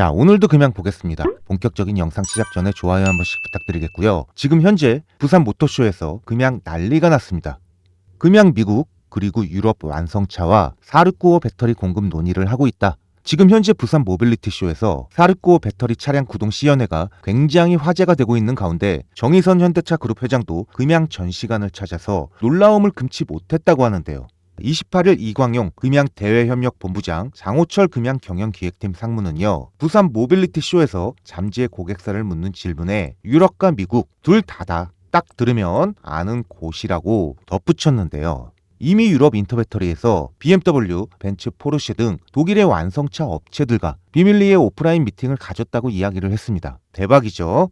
자, 오늘도 금양 보겠습니다. 본격적인 영상 시작 전에 좋아요 한 번씩 부탁드리겠고요. 지금 현재 부산 모터쇼에서 금양 난리가 났습니다. 금양 미국 그리고 유럽 완성차와 469 배터리 공급 논의를 하고 있다. 지금 현재 부산 모빌리티 쇼에서 469 배터리 차량 구동 시연회가 굉장히 화제가 되고 있는 가운데 정의선 현대차 그룹 회장도 금양 전시관을 찾아서 놀라움을 금치 못했다고 하는데요. 28일 이광용 금양대외협력본부장 장호철 금양경영기획팀 상무는요. 부산 모빌리티 쇼에서 잠지의 고객사를 묻는 질문에 유럽과 미국 둘 다다 딱 들으면 아는 곳이라고 덧붙였는데요. 이미 유럽 인터배터리에서 BMW, 벤츠, 포르쉐 등 독일의 완성차 업체들과 비밀리에 오프라인 미팅을 가졌다고 이야기를 했습니다. 대박이죠?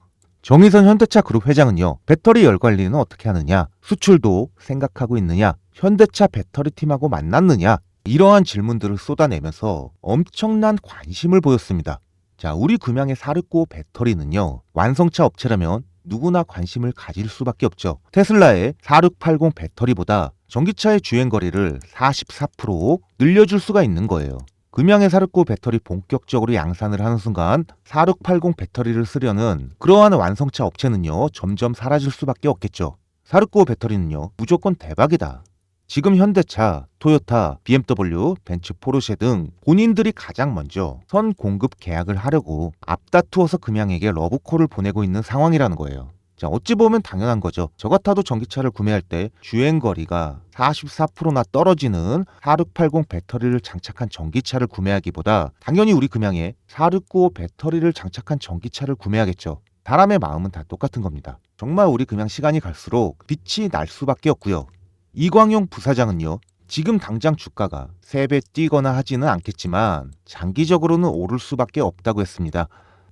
정의선 현대차 그룹 회장은요, 배터리 열 관리는 어떻게 하느냐, 수출도 생각하고 있느냐, 현대차 배터리 팀하고 만났느냐, 이러한 질문들을 쏟아내면서 엄청난 관심을 보였습니다. 자, 우리 금양의 469 배터리는요, 완성차 업체라면 누구나 관심을 가질 수밖에 없죠. 테슬라의 4680 배터리보다 전기차의 주행 거리를 44% 늘려줄 수가 있는 거예요. 금양의 469 배터리 본격적으로 양산을 하는 순간 4680 배터리를 쓰려는 그러한 완성차 업체는요 점점 사라질 수밖에 없겠죠. 469 배터리는요 무조건 대박이다. 지금 현대차, 토요타, BMW, 벤츠, 포르쉐 등 본인들이 가장 먼저 선 공급 계약을 하려고 앞다투어서 금양에게 러브콜을 보내고 있는 상황이라는 거예요. 자, 어찌 보면 당연한 거죠. 저 같아도 전기차를 구매할 때 주행 거리가 44%나 떨어지는 4680 배터리를 장착한 전기차를 구매하기보다 당연히 우리 금양에 4695 배터리를 장착한 전기차를 구매하겠죠. 사람의 마음은 다 똑같은 겁니다. 정말 우리 금양 시간이 갈수록 빛이 날 수밖에 없고요. 이광용 부사장은요. 지금 당장 주가가 3배 뛰거나 하지는 않겠지만 장기적으로는 오를 수밖에 없다고 했습니다.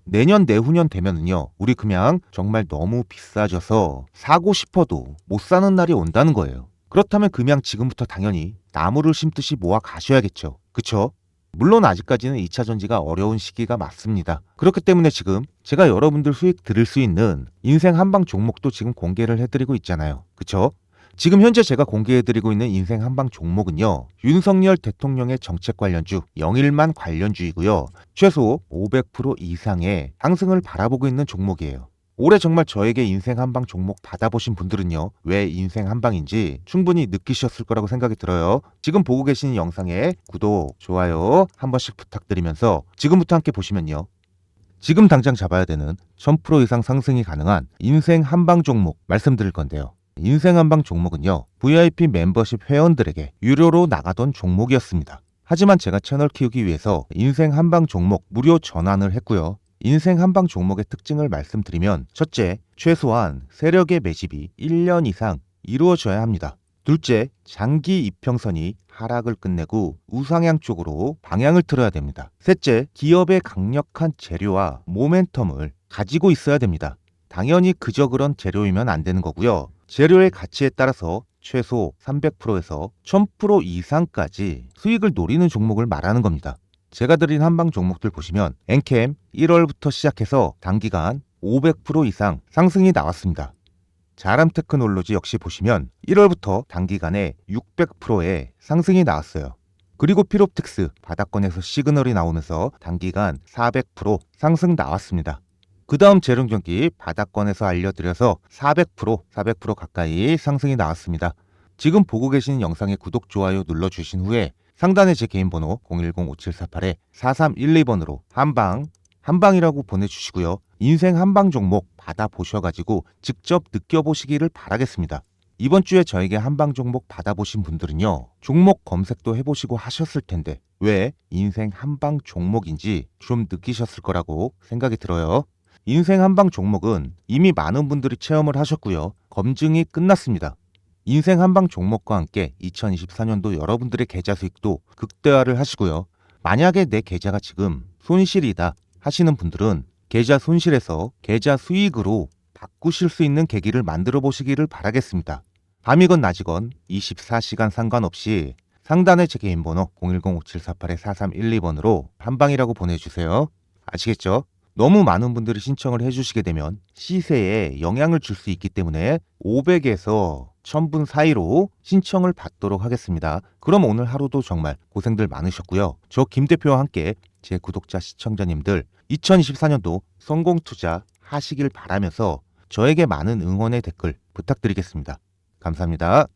내년 내후년 되면은요 우리 금양 정말 너무 비싸져서 사고 싶어도 못 사는 날이 온다는 거예요. 그렇다면 금양 지금부터 당연히 나무를 심듯이 모아 가셔야겠죠. 그쵸? 물론 아직까지는 2차 전지가 어려운 시기가 맞습니다. 그렇기 때문에 지금 제가 여러분들 수익 들을 수 있는 인생 한방 종목도 지금 공개를 해드리고 있잖아요. 그쵸? 지금 현재 제가 공개해드리고 있는 인생 한방 종목은요. 윤석열 대통령의 정책 관련주, 영일만 관련주이고요. 최소 500% 이상의 상승을 바라보고 있는 종목이에요. 올해 정말 저에게 인생 한방 종목 받아보신 분들은요. 왜 인생 한방인지 충분히 느끼셨을 거라고 생각이 들어요. 지금 보고 계신 영상에 구독, 좋아요 한 번씩 부탁드리면서 지금부터 함께 보시면요. 지금 당장 잡아야 되는 1000% 이상 상승이 가능한 인생 한방 종목 말씀드릴 건데요. 인생 한방 종목은요, VIP 멤버십 회원들에게 유료로 나가던 종목이었습니다. 하지만 제가 채널 키우기 위해서 인생 한방 종목 무료 전환을 했고요. 인생 한방 종목의 특징을 말씀드리면, 첫째, 최소한 세력의 매집이 1년 이상 이루어져야 합니다. 둘째, 장기 이평선이 하락을 끝내고 우상향 쪽으로 방향을 틀어야 됩니다. 셋째, 기업의 강력한 재료와 모멘텀을 가지고 있어야 됩니다. 당연히 그저 그런 재료이면 안 되는 거고요. 재료의 가치에 따라서 최소 300%에서 1000% 이상까지 수익을 노리는 종목을 말하는 겁니다. 제가 드린 한방 종목들 보시면 엔캠 1월부터 시작해서 단기간 500% 이상 상승이 나왔습니다. 자람 테크놀로지 역시 보시면 1월부터 단기간에 600%의 상승이 나왔어요. 그리고 피롭틱스 바닥권에서 시그널이 나오면서 단기간 400% 상승 나왔습니다. 그 다음 재룡전기 바닥권에서 알려드려서 400% 400% 가까이 상승이 나왔습니다. 지금 보고 계시는 영상에 구독, 좋아요 눌러주신 후에 상단에 제 개인 번호 010-5748-4312번으로 한방 한방이라고 보내주시고요. 인생 한방 종목 받아보셔가지고 직접 느껴보시기를 바라겠습니다. 이번 주에 저에게 한방 종목 받아보신 분들은요. 종목 검색도 해보시고 하셨을 텐데 왜 인생 한방 종목인지 좀 느끼셨을 거라고 생각이 들어요. 인생 한방 종목은 이미 많은 분들이 체험을 하셨고요. 검증이 끝났습니다. 인생 한방 종목과 함께 2024년도 여러분들의 계좌 수익도 극대화를 하시고요. 만약에 내 계좌가 지금 손실이다 하시는 분들은 계좌 손실에서 계좌 수익으로 바꾸실 수 있는 계기를 만들어 보시기를 바라겠습니다. 밤이건 낮이건 24시간 상관없이 상단에 제 개인 번호 010-5748-4312번으로 한방이라고 보내주세요. 아시겠죠? 너무 많은 분들이 신청을 해주시게 되면 시세에 영향을 줄 수 있기 때문에 500에서 1000분 사이로 신청을 받도록 하겠습니다. 그럼 오늘 하루도 정말 고생들 많으셨고요. 저 김 대표와 함께 제 구독자 시청자님들 2024년도 성공 투자 하시길 바라면서 저에게 많은 응원의 댓글 부탁드리겠습니다. 감사합니다.